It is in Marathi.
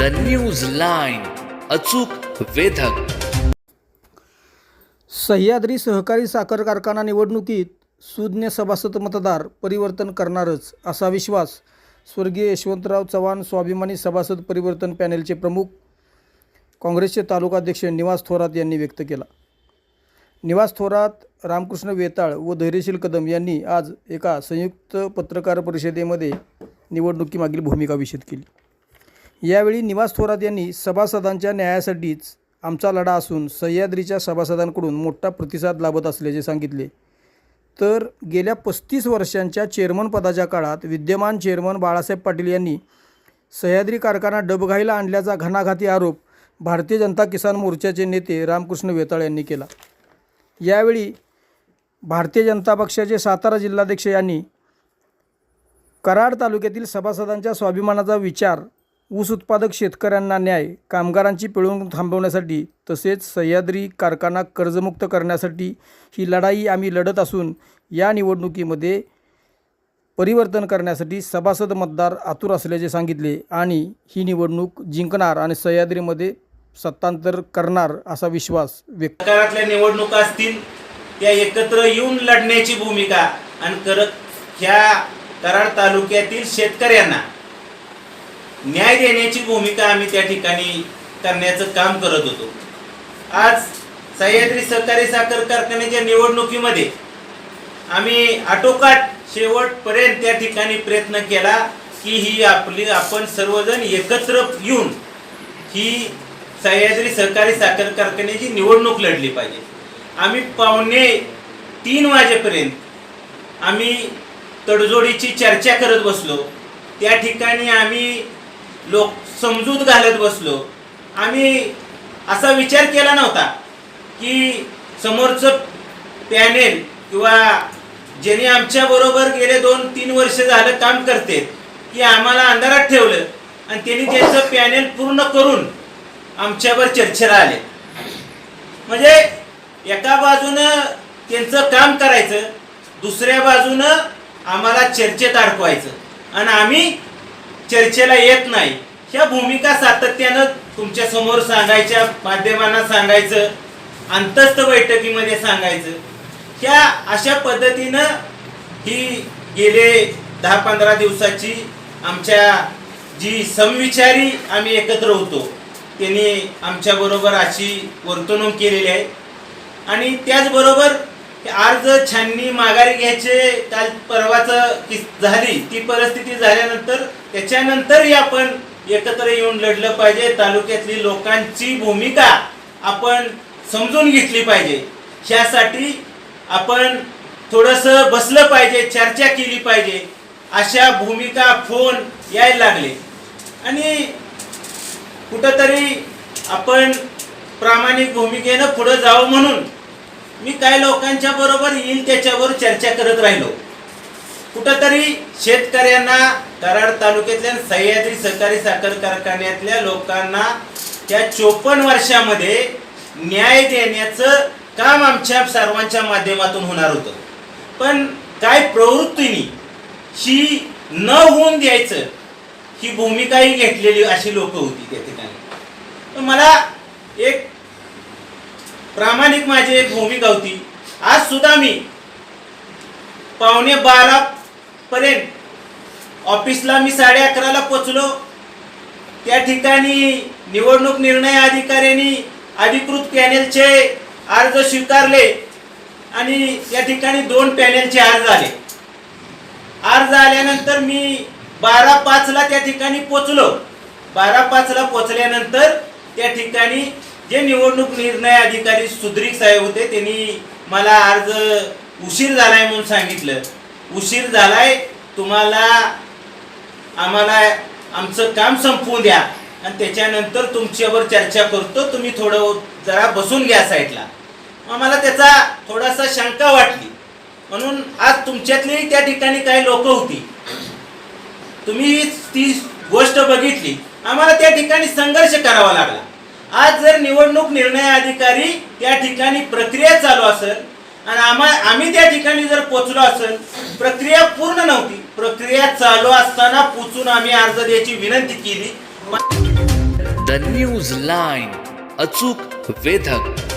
द न्यूज लाईन अचूक वेधक. सह्याद्री सहकारी साखर कारखाना निवडणुकीत सुज्ञ सभासद मतदार परिवर्तन करणारच असा विश्वास स्वर्गीय यशवंतराव चव्हाण स्वाभिमानी सभासद परिवर्तन पॅनेलचे प्रमुख काँग्रेसचे तालुकाध्यक्ष निवास थोरात यांनी व्यक्त केला. निवास थोरात रामकृष्ण वेताळ व धैर्यशील कदम यांनी आज एका संयुक्त पत्रकार परिषदेमध्ये निवडणुकीमागील भूमिका विषद केली. यावेळी निवास थोरात यांनी सभासदांच्या न्यायासाठीच आमचा लढा असून सह्याद्रीच्या सभासदांकडून मोठा प्रतिसाद लाभत असल्याचे सांगितले. तर गेल्या पस्तीस वर्षांच्या चेअरमनपदाच्या काळात विद्यमान चेअरमन बाळासाहेब पाटील यांनी सह्याद्री कारखाना डबघाईला आणल्याचा घणाघाती आरोप भारतीय जनता किसान मोर्चाचे नेते रामकृष्ण वेताळ यांनी केला. यावेळी भारतीय जनता पक्षाचे सातारा जिल्हाध्यक्ष यांनी कराड तालुक्यातील सभासदांच्या स्वाभिमानाचा विचार ऊस उत्पादक शेतकऱ्यांना न्याय कामगारांची पिळवणूक थांबवण्यासाठी तसेच सह्याद्री कारखाना कर्जमुक्त करण्यासाठी ही लढाई आम्ही लढत असून या निवडणुकीमध्ये परिवर्तन करण्यासाठी सभासद मतदार आतुर असल्याचे सांगितले आणि ही निवडणूक जिंकणार आणि सह्याद्रीमध्ये सत्तांतर करणार असा विश्वास व्यक्त सरकारातल्या निवडणुका असतील त्या एकत्र येऊन लढण्याची भूमिका आणि करत ह्या कराड तालुक्यातील शेतकऱ्यांना न्याय देण्याची भूमिका आम्ही त्या ठिकाणी करण्याचं काम करत होतो. आज सह्याद्री सहकारी साखर कारखान्याच्या निवडणुकीमध्ये आम्ही आटोकाट शेवटपर्यंत त्या ठिकाणी प्रयत्न केला की ही आपली आपण सर्वजण एकत्र येऊन ही सह्याद्री सहकारी साखर कारखान्याची निवडणूक लढली पाहिजे. आम्ही पावणे तीन वाजेपर्यंत आम्ही तडजोडीची चर्चा करत बसलो. त्या ठिकाणी आम्ही लोक समजूत घालत बसलो. आम्ही असा विचार केला नव्हता की समोरचं पॅनेल किंवा ज्याने आमच्याबरोबर गेले दोन तीन वर्ष झालं काम करते की आम्हाला अंधारात ठेवलं आणि त्यांनी त्यांचं पॅनेल पूर्ण करून आमच्यावर चर्चेला आले. म्हणजे एका बाजूनं त्यांचं काम करायचं दुसऱ्या बाजूनं आम्हाला चर्चेत अडकवायचं. आणि आम्ही चर्चेला येत नाही. ह्या भूमिका सातत्यानं तुमच्यासमोर सांगायच्या माध्यमांना सांगायचं अंतस्थ बैठकीमध्ये सांगायचं. ह्या अशा पद्धतीनं ही गेले दहा पंधरा दिवसाची आमच्या जी समविचारी आम्ही एकत्र होतो त्यांनी आमच्याबरोबर अशी वर्तणूक केलेली आहे. आणि त्याचबरोबर आज अर्ज छाननी माघारी घ्यायचे काल परवाचं झाली ती परिस्थिती झाल्यानंतर त्याच्यानंतरही आपण एकत्र येऊन लढलं पाहिजे. तालुक्यातली लोकांची भूमिका आपण समजून घेतली पाहिजे. ह्यासाठी आपण थोडंसं बसलं पाहिजे चर्चा केली पाहिजे. अशा भूमिका फोन यायला लागले. आणि कुठंतरी आपण प्रामाणिक भूमिकेनं पुढं जावं म्हणून मी काही लोकांच्या बरोबर येईल त्याच्यावर चर्चा करत राहिलो. कुठंतरी शेतकऱ्यांना कराड तालुक्यातल्या सह्याद्री सहकारी साखर कारखान्यातल्या लोकांना त्या चोपन्न वर्षामध्ये न्याय देण्याचं काम आमच्या सर्वांच्या माध्यमातून होणार होतं. पण काय प्रवृत्तीनी ही न होऊन द्यायचं ही भूमिकाही घेतलेली अशी लोक होती त्या ठिकाणी. तर मला एक प्रामाणिक माझी एक भूमिका होती. आज सुद्धा मी पावणे बारा पर्यंत. ऑफिसला मी साडे अकराला पोचलो. त्या ठिकाणी निवडणूक निर्णय अधिकाऱ्यांनी अधिकृत पॅनेलचे अर्ज स्वीकारले आणि त्या ठिकाणी दोन पॅनेलचे अर्ज आले. अर्ज आल्यानंतर मी बारा पाचला त्या ठिकाणी पोचलो. बारा पाचला पोचल्यानंतर त्या ठिकाणी जे निवडणूक निर्णय अधिकारी सुद्रिक साहेब होते त्यांनी मला अर्ज उशीर झालाय म्हणून सांगितलं. उशीर झालाय तुम्हाला आम्हाला आमचं काम संपवून द्या. आणि त्याच्यानंतर तुमच्यावर चर्चा करतो तुम्ही थोडं जरा बसून घ्या साईडला. आम्हाला त्याचा थोडासा शंका वाटली. म्हणून आज तुमच्यातली त्या ठिकाणी काही लोक होती. तुम्ही ती गोष्ट बघितली. आम्हाला त्या ठिकाणी संघर्ष करावा लागला. आज जर निवडणूक निर्णय अधिकारी त्या ठिकाणी प्रक्रिया चालू असेल आणि आम्हा आम्ही त्या ठिकाणी जर पोचलो असेल प्रक्रिया पूर्ण नव्हती. प्रक्रिया चालू असताना पोचून आम्ही अर्ज द्यायची विनंती केली. द न्यूज लाईन अचूक वेधक.